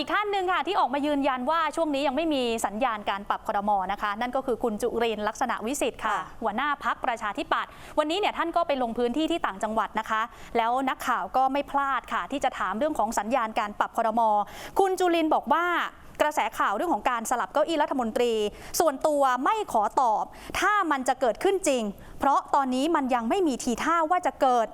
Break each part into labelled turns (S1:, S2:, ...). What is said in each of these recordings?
S1: อีกท่านหนึ่งค่ะที่ออกมายืนยันว่าช่วงนี้ยังไม่มีสัญญาณการปรับคอรมอนะคะ นั่นก็คือคุณจุรินทร์ลักษณะวิสิทธิ์ค่ะ
S2: ค่ะ
S1: หัวหน้าพักประชาธิปัตย์วันนี้เนี่ยท่านก็ไปลงพื้นที่ที่ต่างจังหวัดนะคะ แล้วนักข่าวก็ไม่พลาดค่ะ ที่จะถามเรื่องของสัญญาณการปรับคอรมอคุณจุรินทร์บอกว่ากระแสข่าวเรื่องของการสลับเก้าอี้รัฐมนตรี ส่วนตัวไม่ขอตอบ ถ้ามันจะเกิดขึ้นจริง เพราะตอนนี้มันยังไม่มีทีท่าว่าจะเกิด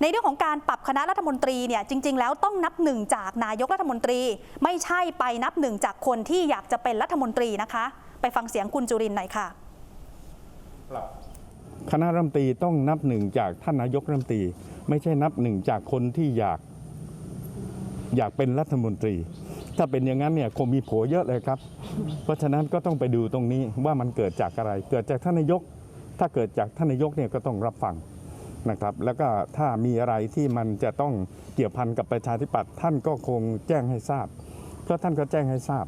S1: ในเรื่องของการปรับคณะรัฐมนตรีเนี่ยจริง ๆ แล้วต้องนับหนึ่งจากนายกรัฐมนตรี ไม่ใช่ไปนับหนึ่งจากคนที่อยากจะเป็นรัฐมนตรีนะคะ ไปฟังเสียงคุณจุรินทร์หน่อยค่ะ
S3: คณะรัฐมนตรีต้องนับหนึ่งจากท่านนายกรัฐมนตรี ไม่ใช่นับหนึ่งจากคนที่อยากอยากเป็นรัฐมนตรี ถ้าเป็นอย่างนั้นเนี่ยคงมีโผเยอะเลยครับ เพราะฉะนั้นก็ต้องไปดูตรงนี้ว่ามันเกิดจากอะไร เกิดจากท่านนายก ถ้าเกิดจากท่านนายกเนี่ยก็ต้องรับฟังนะครับ แล้วก็ถ้ามีอะไรที่มันจะต้องเกี่ยวพันกับประชาธิปัตย์ท่านก็คงแจ้งให้ทราบ เพราะท่านก็แจ้งให้ทราบ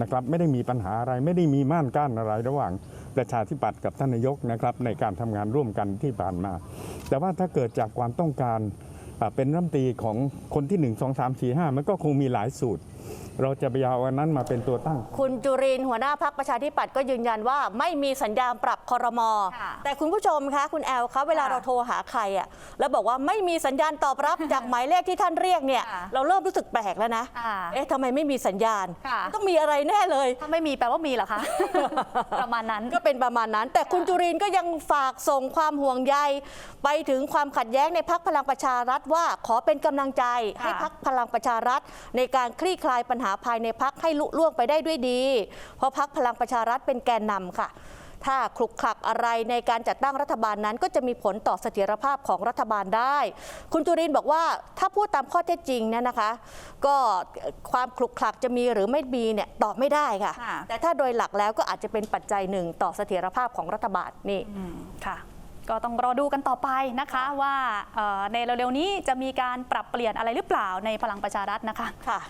S3: นะครับ ไม่ได้มีปัญหาอะไรไม่ได้มีม่านกั้นอะไรระหว่างประชาธิปัตย์กับท่านนายกนะครับในการทำงานร่วมกันที่ผ่านมา แต่ว่าถ้าเกิดจากความต้องการเป็นรัฐมนตรีของคนที่ 1 2 3 4 5 มันก็คงมีหลายสูตร เราจะไปเอาอันนั้นมาเป็นตัวตั้ง
S2: คุณจุรินทร์หัวหน้าพักประชาธิปัตย์ก็ยืนยันว่าไม่มีสัญญาณปรับคอรมอ
S1: ค่ะ
S2: แต่คุณผู้ชมคะคุณแอลคะเวลา
S1: ค่ะ
S2: เราโทรหาใครอะแล้วบอกว่าไม่มีสัญญาณตอบรับ จากหมายเลขที่ท่านเรียกเนี่ย
S1: ค่ะ
S2: เราเริ่มรู้สึกแปลกแล้วนะ
S1: อ่า
S2: เอ๊ะทำไมไม่มีสัญญาณ
S1: ค่ะ
S2: ต้องมีอะไรแน่เลย
S1: ถ้าไม่มีแปลว่ามีเหรอคะ ประมาณนั้น
S2: ก็เป็นประมาณนั้น แต่คุณจุรินทร์ก็ยังฝากส่งความห่วงใย ไปถึงความขัดแย้งในพักพลังประชารัฐว่าขอเป็นกำลังใจ
S1: ค่ะ
S2: ให้พักพลังประชารัฐในการคลี่คลายปัญหาภายในพักให้ลุล่วงไปได้ด้วยดี เพราะพักพลังประชารัฐเป็นแกนนำค่ะ ถ้าคลุกคลักอะไรในการจัดตั้งรัฐบาลนั้น ก็จะมีผลต่อเสถียรภาพของรัฐบาลได้ คุณจุรินทร์บอกว่าถ้าพูดตามข้อเท็จจริงเนี่ยนะคะ ก็ความคลุกคลักจะมีหรือไม่มีเนี่ยตอบไม่ได้ค่ะ
S1: ค่ะ
S2: แต่ถ้าโดยหลักแล้วก็อาจจะเป็นปัจจัยหนึ่งต่อเสถียรภาพของรัฐบาลนี่
S1: อืมค่ะก็ต้องรอดูกันต่อไปนะคะว่าเอ่อในเร็วๆนี้จะมีการปรับเปลี่ยนอะไรหรือเปล่าในพลังประชารัฐนะคะ
S2: ค่ะ